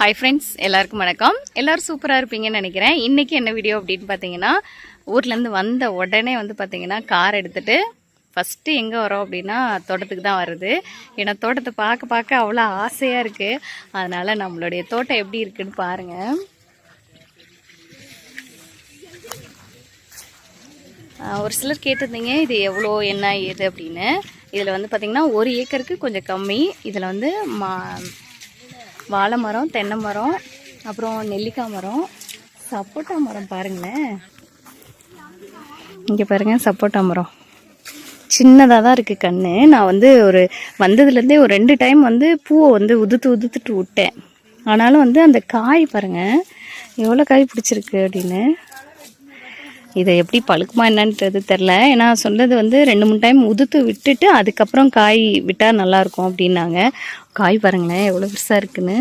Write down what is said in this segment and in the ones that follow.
Hi friends எல்லாருக்கும் வணக்கம். எல்லாரும் சூப்பராக இருப்பீங்கன்னு நினைக்கிறேன். இன்றைக்கி என்ன வீடியோ அப்படின்னு பார்த்தீங்கன்னா ஊர்லேருந்து வந்த உடனே வந்து பார்த்தீங்கன்னா கார் எடுத்துகிட்டு ஃபஸ்ட்டு எங்கே வரோம் அப்படின்னா தோட்டத்துக்கு தான் வருது ஏன்னா தோட்டத்தை பார்க்க பார்க்க அவ்வளோ ஆசையாக இருக்குது அதனால் நம்மளுடைய தோட்டம் எப்படி இருக்குன்னு பாருங்கள் ஒரு சிலர் கேட்டிருந்தீங்க இது எவ்வளோ என்ன ஏது அப்படின்னு. இதில் வந்து பார்த்திங்கன்னா ஒரு ஏக்கருக்கு கொஞ்சம் கம்மி. இதில் வந்து மா வாழை மரம் தென்னை மரம் அப்புறம் நெல்லிக்காய் மரம் சப்போட்டா மரம் பாருங்களேன். இங்கே பாருங்கள் சப்போட்டா மரம். சின்னதாக தான் இருக்குது கண்ணு. நான் வந்து ஒரு வந்ததுலேருந்தே ஒரு ரெண்டு டைம் வந்து பூவை வந்து உதுத்து உதுத்துட்டு விட்டேன். ஆனாலும் வந்து அந்த காய் பாருங்கள் எவ்வளோ காய் பிடிச்சிருக்கு அப்படின்னு. இதை எப்படி பழுக்குமா என்னன்றது தெரில ஏன்னா சொன்னது வந்து ரெண்டு மூணு டைம் உதுத்து விட்டுட்டு அதுக்கப்புறம் காய் விட்டால் நல்லாயிருக்கும் அப்படின்னாங்க. காய் பாருங்களேன் எவ்வளோ பெருசாக இருக்குன்னு.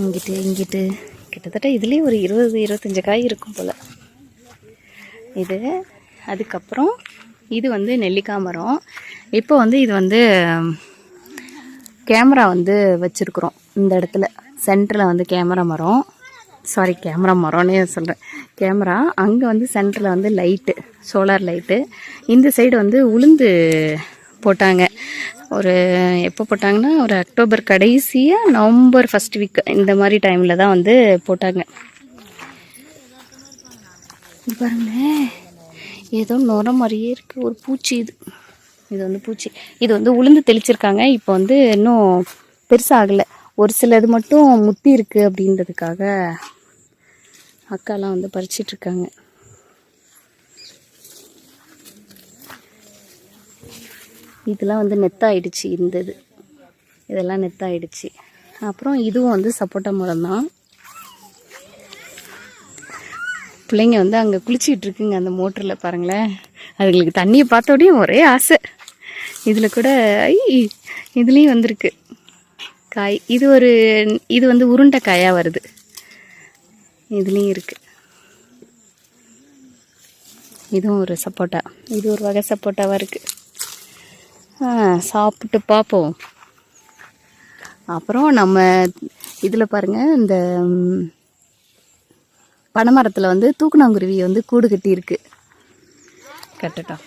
இங்கிட்டு இங்கிட்டு. கிட்டத்தட்ட இதுலேயும் ஒரு இருபது இருபத்தஞ்சு காய் இருக்கும் போல். இது அதுக்கப்புறம் இது வந்து நெல்லிக்காய் மரம். இப்போ வந்து இது வந்து கேமரா வந்து வச்சுருக்குறோம் இந்த இடத்துல. சென்டரில் வந்து கேமரா மரம். சாரி கேமரா மரம்னே சொல்கிறேன் கேமரா அங்கே வந்து சென்டரில் வந்து லைட்டு சோலார் லைட்டு இந்த சைடு வந்து உளுந்து போட்டாங்க. ஒரு எப்போ போட்டாங்கன்னா ஒரு அக்டோபர் கடைசியாக நவம்பர் ஃபஸ்ட் வீக் இந்த மாதிரி டைமில் தான் வந்து போட்டாங்க. பாருங்களேன். ஏதோ நுர மாதிரியே இருக்குது ஒரு பூச்சி இது. இது வந்து பூச்சி. இது வந்து உளுந்து தெளிச்சிருக்காங்க. இப்போ வந்து இன்னும் பெருசாகலை. ஒரு சிலது மட்டும் முத்தி இருக்குது அப்படின்றதுக்காக அக்காலாம் வந்து பறிச்சிட்ருக்காங்க இதெல்லாம் வந்து நெத்தாயிடுச்சு இருந்தது இதெல்லாம் நெத்தாயிடுச்சு. அப்புறம் இதுவும் வந்து சப்போட்டா மரம் தான் பிள்ளைங்க வந்து அங்கே குளிச்சிட்டு இருக்குங்க அந்த மோட்டரில் பாருங்களேன். அதுங்களுக்கு தண்ணியை பார்த்தோடையும் ஒரே ஆசை. இதில் கூட ஐ இதுலேயும் வந்திருக்கு. காய் இது ஒரு இது வந்து உருண்டை காயாக வருது. இதுலேயும் இருக்குது இதுவும் ஒரு சப்போட்டா. இது ஒரு வகை சப்போட்டாவாக இருக்குது சாப்பிட்டு பார்ப்போம் அப்புறம் நம்ம இதில் பாருங்கள் இந்த பனைமரத்தில் வந்து தூக்குனாங்குருவி வந்து கூடு கட்டியிருக்கு. கட்டட்டும்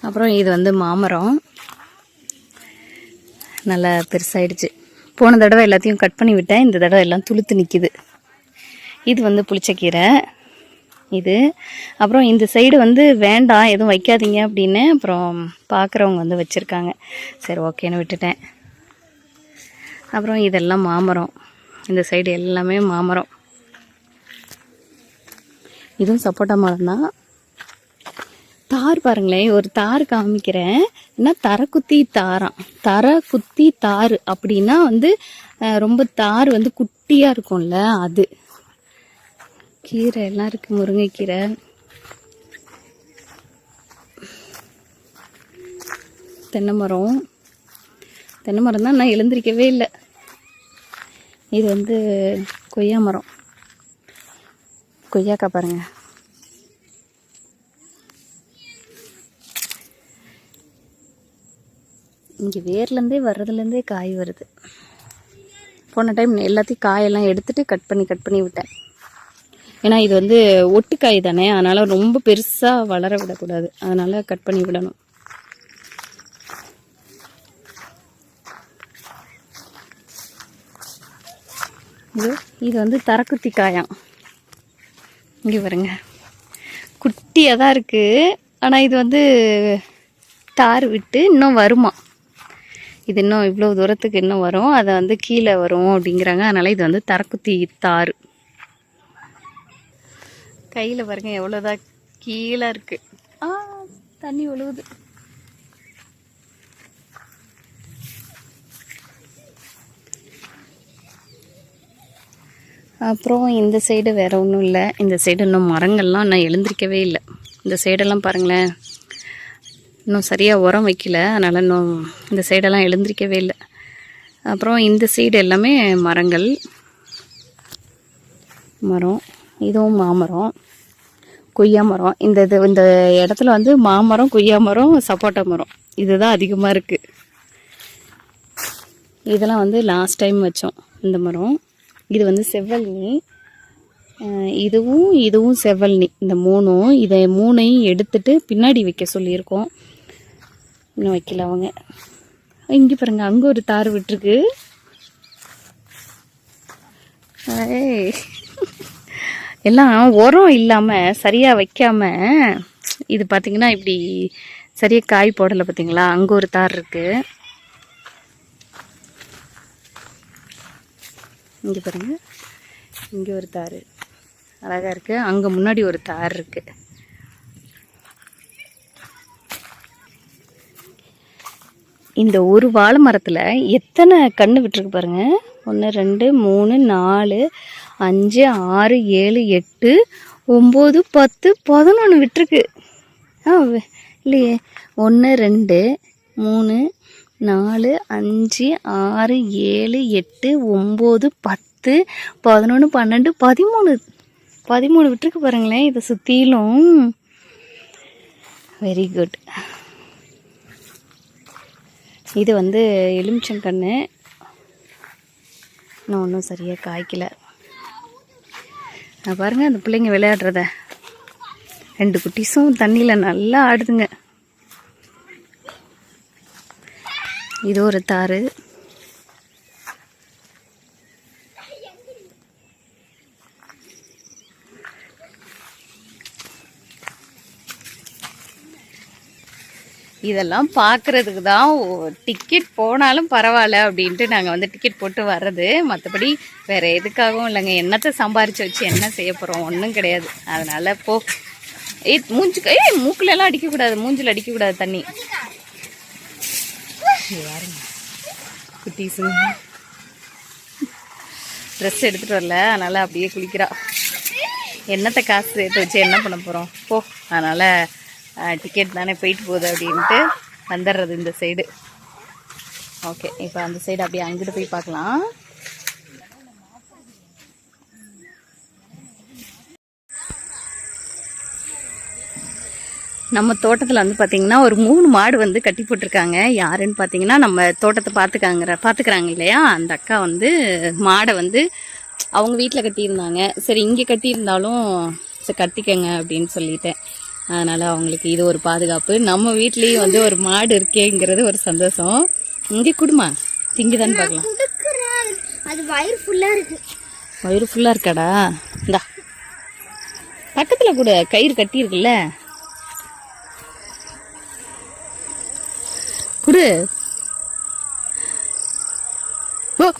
அப்புறம் இது வந்து மாமரம். நல்லா பெருசாகிடுச்சு போன தடவை எல்லாத்தையும் கட் பண்ணி விட்டேன். இந்த தடவை எல்லாம் துளுத்து நிற்கிது இது வந்து புளிச்சக்கீரை. இது. அப்புறம் இந்த சைடு வந்து வேண்டாம் எதுவும் வைக்காதீங்க அப்படின்னு அப்புறம் பார்க்குறவங்க வந்து வச்சுருக்காங்க. சரி ஓகேன்னு விட்டுட்டேன். அப்புறம் இதெல்லாம் மாமரம். இந்த சைடு எல்லாமே மாமரம். இதுவும் சப்போட்டா மரம் தான் தார் பாருங்களேன் ஒரு தார் காமிக்கிறேன். என்ன தர குத்தி தாராம் தர. குத்தி தார் அப்படின்னா வந்து ரொம்ப தார் வந்து குட்டியாக இருக்கும்ல அது. கீரை எல்லாம் இருக்குது முருங்கைக்கீரை. தென்னை மரம். தென்னை மரம் தான் நான் எழுந்திருக்கவே இல்லை. இது வந்து கொய்யா மரம். கொய்யாக்காய் பாருங்கள் இங்கே வேர்லேருந்தே வர்றதுலேருந்தே காய் வருது. போன டைம் எல்லாத்தையும் காயெல்லாம் எடுத்துகிட்டு கட் பண்ணி கட் பண்ணி விட்டேன். ஏன்னா இது வந்து ஒட்டுக்காய் தானே. அதனால் ரொம்ப பெருசாக வளர விடக்கூடாது. அதனால் கட் பண்ணி விடணும். இது இது வந்து தரக்குத்தி காயாம். இங்கே பாருங்க. குட்டியாக தான் இருக்குது ஆனால் இது வந்து தார் விட்டு இன்னும் வருமா? இது இன்னும் இவ்வளோ தூரத்துக்கு இன்னும் வரும். அதை வந்து கீழே வரும் அப்படிங்கிறாங்க. அதனால் இது வந்து தரக்குத்தி தார். கையில் பாருங்க எவ்வளோதான் கீழே இருக்குது ஆ தண்ணி ஒழுகுது. அப்புறம் இந்த சைடு வேறு ஒன்றும் இல்லை. இந்த சைடு இன்னும் மரங்கள்லாம் இன்னும் எழுந்திருக்கவே இல்லை. இந்த சைடெல்லாம் பாருங்களேன். இன்னும் சரியாக உரம் வைக்கல. அதனால் இன்னும் இந்த சைடெல்லாம் எழுந்திருக்கவே இல்லை. அப்புறம் இந்த சைடு எல்லாமே மரங்கள். மரம். இதுவும் மாமரம். கொய்யா மரம். இந்த இது இந்த இடத்துல வந்து மாமரம் கொய்யா மரம் சப்போட்டா மரம். இதுதான் அதிகமாக இருக்குது இதெல்லாம் வந்து லாஸ்ட் டைம் வச்சோம் இந்த மரம். இது வந்து செவ்வல்னி இதுவும் இதுவும் செவ்வல்னி இந்த மூணும் இதை மூணையும் எடுத்துட்டு பின்னாடி வைக்க சொல்லியிருக்கோம். இன்னும் வைக்கல அவங்க. இங்கே பாருங்க அங்கே ஒரு தார் விட்டுருக்கு. ஏய். எல்லாம் உரம் இல்லாமல் சரியாக வைக்காமல் இது பார்த்தீங்கன்னா இப்படி சரியாக காய் போடலை பார்த்தீங்களா அங்கே ஒரு தார் இருக்குது இங்கே பாருங்கள் இங்கே ஒரு தார். அழகாக இருக்குது அங்கே முன்னாடி ஒரு தார் இருக்குது இந்த ஒரு வாழை மரத்தில் எத்தனை கன்று விட்டுருக்கு பாருங்கள் ஒன்று ரெண்டு மூணு நாலு அஞ்சு ஆறு ஏழு எட்டு ஒம்பது பத்து பதினொன்று விட்டுருக்கு. ஆ இல்லையே. ஒன்று ரெண்டு மூணு நாலு அஞ்சு ஆறு ஏழு எட்டு ஒம்பது பத்து பதினொன்று பன்னெண்டு பதிமூணு. பதிமூணு விட்டுருக்கு பாருங்களேன் இதை சுற்றிலும் வெரி குட் இது வந்து எலுமிச்சங்கன்று இன்னும் ஒன்றும் சரியாக காய்க்கல. நான் அந்த பிள்ளைங்க விளையாடுறத. ரெண்டு குட்டீஸும் தண்ணியில் நல்லா ஆடுதுங்க. இது ஒரு தாறு. இதெல்லாம் பார்க்கறதுக்கு தான் டிக்கெட் போனாலும் பரவாயில்ல அப்படின்ட்டு நாங்கள் வந்து டிக்கெட் போட்டு வர்றது. மற்றபடி வேற எதுக்காகவும் இல்லைங்க. என்னத்தை சம்பாரித்து வச்சு என்ன செய்ய போகிறோம் ஒன்றும் கிடையாது. அதனால போ. ஏ மூஞ்சி ஏய் மூக்குல அடிக்கக்கூடாது. மூஞ்சில் அடிக்கக்கூடாது தண்ணி. இங்க பாருங்க. குட்டீஸு. ட்ரெஸ் எடுத்துகிட்டு வரல. அதனால் அப்படியே குளிக்கிறா. என்னத்தை காசு சேர்த்து வச்சு என்ன பண்ண போகிறோம் போ. அதனால் டிக்கெட் தானே போயிட்டு போகுது அப்படின்ட்டு வந்துடுறது இந்த சைடு ஓகே இப்போ அந்த சைடு அப்படியே அங்கிட்டு போய் பார்க்கலாம். நம்ம தோட்டத்தில் வந்து பார்த்தீங்கன்னா ஒரு மூணு மாடு வந்து கட்டி போட்டிருக்காங்க. யாருன்னு பார்த்தீங்கன்னா நம்ம தோட்டத்தை பார்த்துக்காங்கிற பார்த்துக்கிறாங்க இல்லையா? அந்த அக்கா வந்து மாடை வந்து அவங்க வீட்டில் கட்டியிருந்தாங்க. சரி இங்கே கட்டியிருந்தாலும் சரி கட்டிக்கங்க அப்படின்னு சொல்லிட்டேன். அதனால் அவங்களுக்கு இது ஒரு பாதுகாப்பு. நம்ம வீட்லேயும் வந்து ஒரு மாடு இருக்கேங்கிறது ஒரு சந்தோஷம். இங்கே குடுமா? திங்குதான்னு பார்க்கலாம் கொடுக்குறேன் அது வயிறு ஃபுல்லா இருக்கு. வயிறு ஃபுல்லாக இருக்காடா? இந்தா. பக்கத்தில் கூட கயிறு கட்டியிருக்குல்ல? குடு. ஓ.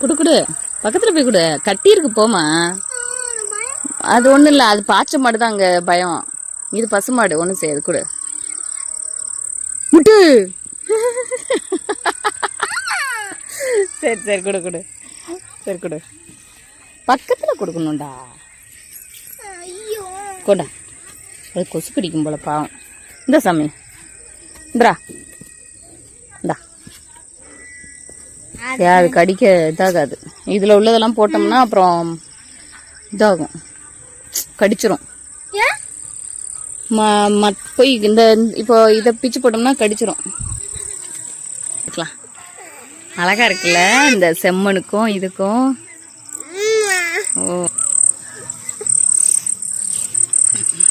குடு குடு. பக்கத்தில் போய் குடு. கட்டியிருக்கு போமா அது ஒன்றும் இல்லை. அது பாய்ச்ச மாடு தான் அங்கே பயம். இது பசு மாடு. ஒன்றும் செய்யாது. கொடு. முட்டு. சரி சரி. கொடு கொடு. சரி கொடு. பக்கத்தில் கொடுக்கணும்டா. கொண்டா அது கொசு கடிக்கும் போல பாவம். இந்த சாமி. இந்தா. இந்தா. அது கடிக்க இதாகாது. இதில் உள்ளதெல்லாம் போட்டோம்னா அப்புறம் இதாகும். கடிச்சிரும். போய் இந்த இப்போ இதை பிச்சு போட்டோம்னா கடிச்சிரும். பார்க்கலாம். அழகா இருக்குல்ல இந்த செம்மனுக்கும் இதுக்கும்? ஓ.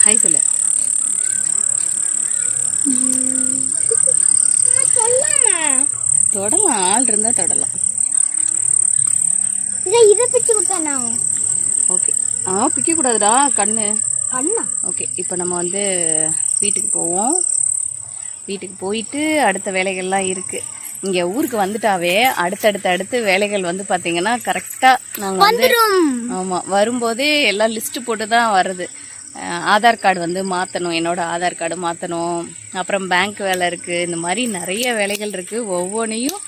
ஹாய் சொல்லு தொடலாம் ஆள் இருந்தா தொடலாம். இதை பிச்சு விட்டானா ஓகே. ஆ பிக்க கூடாதுடா கண்ணு. பண்ணா ஓகே இப்போ நம்ம வந்து வீட்டுக்கு போவோம். வீட்டுக்கு போயிட்டு அடுத்த வேலைகள்லாம் இருக்குது இங்கே ஊருக்கு வந்துட்டாவே அடுத்தடுத்து அடுத்து வேலைகள் வந்து பார்த்தீங்கன்னா கரெக்டாக நாங்கள் வந்து ஆமாம் வரும்போதே எல்லாம் லிஸ்ட்டு போட்டு தான் வருது ஆதார் கார்டு வந்து மாற்றணும் என்னோட ஆதார் கார்டு மாற்றணும் அப்புறம் பேங்க் வேலை இருக்குது இந்த மாதிரி நிறைய வேலைகள் இருக்குது ஒவ்வொன்றையும்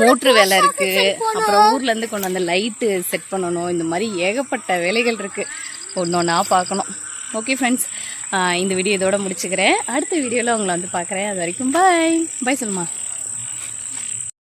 மோட்ரு வேலை இருக்குது அப்புறம் ஊர்லேருந்து கொண்டு வந்த லைட்டு செட் பண்ணணும் இந்த மாதிரி ஏகப்பட்ட வேலைகள் இருக்குது ஒன்று ஒன்றா பார்க்கணும் ஓகே ஃப்ரெண்ட்ஸ் இந்த வீடியோ இதோட முடிச்சுக்கிறேன். அடுத்த வீடியோவில் உங்களை வந்து பார்க்குறேன். அது வரைக்கும் பாய் பாய் சொல்லுமா.